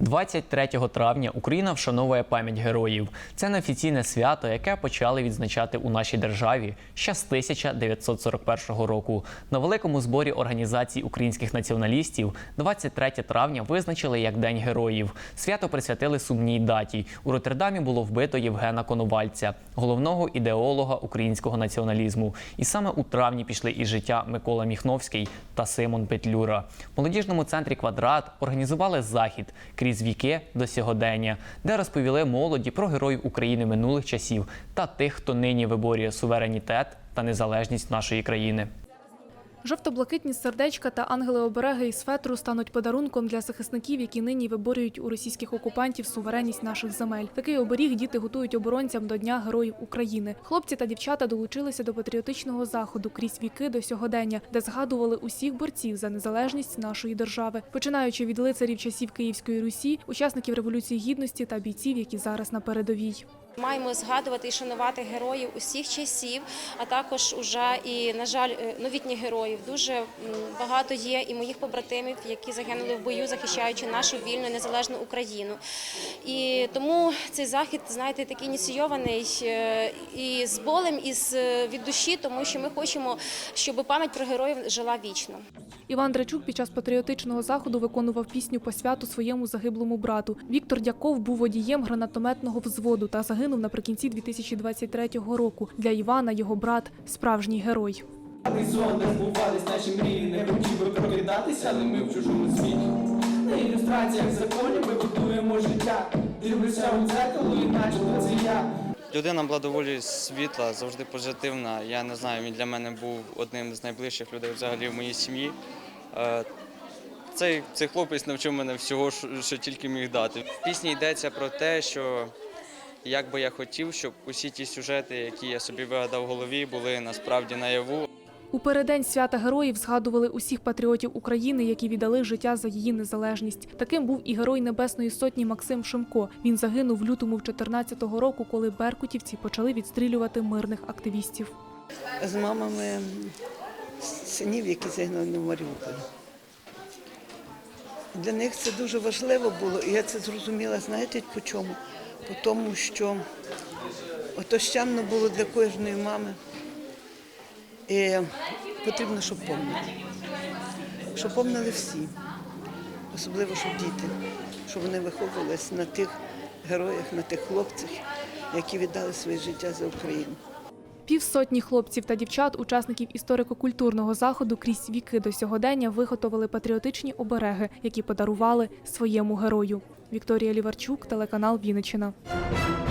23 травня Україна вшановує пам'ять героїв. Це неофіційне свято, яке почали відзначати у нашій державі ще з 1941 року. На великому зборі організацій українських націоналістів 23 травня визначили як День героїв. Свято присвятили сумній даті. У Роттердамі було вбито Євгена Коновальця, головного ідеолога українського націоналізму. І саме у травні пішли із життя Микола Міхновський та Симон Петлюра. В молодіжному центрі Квадрат організували захід крізь віки до сьогодення, де розповіли молоді про героїв України минулих часів та тих, хто нині виборює суверенітет та незалежність нашої країни. Жовто-блакитні сердечка та ангели-обереги із фетру стануть подарунком для захисників, які нині виборюють у російських окупантів суверенність наших земель. Такий оберіг діти готують оборонцям до Дня Героїв України. Хлопці та дівчата долучилися до патріотичного заходу крізь віки до сьогодення, де згадували усіх борців за незалежність нашої держави, починаючи від лицарів часів Київської Русі, учасників революції гідності та бійців, які зараз на передовій. Маємо згадувати і шанувати героїв усіх часів, а також уже і на жаль е, новітніх героїв. Дуже багато є і моїх побратимів, які загинули в бою, захищаючи нашу вільну незалежну Україну. І тому цей захід, знаєте, такий ініційований е, і з болем, і з е, від душі, тому що ми хочемо, щоб пам'ять про героїв жила вічно. Іван Драчук під час патріотичного заходу виконував пісню по святу своєму загиблому брату. Віктор Дяков був водієм гранатометного взводу та загинув наприкінці 2023 року. Для Івана його брат справжній герой. Не сон, збувались наші мрії, не хотів би прокидатися, але ми в чужому світі. На ілюстраціях законів ми будуємо життя. Дивлюся у дзеркало, і начебто це я. Людина була доволі світла, завжди позитивна. Я не знаю, він для мене був одним з найближчих людей взагалі в моїй сім'ї. Е, Цей, цей хлопець навчив мене всього, що, що тільки міг дати. В пісні йдеться про те, що як би я хотів, щоб усі ті сюжети, які я собі вигадав в голові, були насправді наяву. У переддень свята героїв згадували усіх патріотів України, які віддали життя за її незалежність. Таким був і герой Небесної сотні Максим Шимко. Він загинув в лютому в 14-го року, коли беркутівці почали відстрілювати мирних активістів. з мамами синів, які загинули в Маріуполі. Для них це дуже важливо було, і я це зрозуміла, знаєте, по чому? По тому, що ото щемно було для кожної мами. І потрібно, щоб помнили. Щоб помнили всі, особливо, щоб діти, щоб вони виховувалися на тих героях, на тих хлопцях, які віддали своє життя за Україну. Півсотні хлопців та дівчат, учасників історико-культурного заходу крізь віки до сьогодення виготовили патріотичні обереги, які подарували своєму герою. Вікторія Ліварчук, телеканал Вінниччина.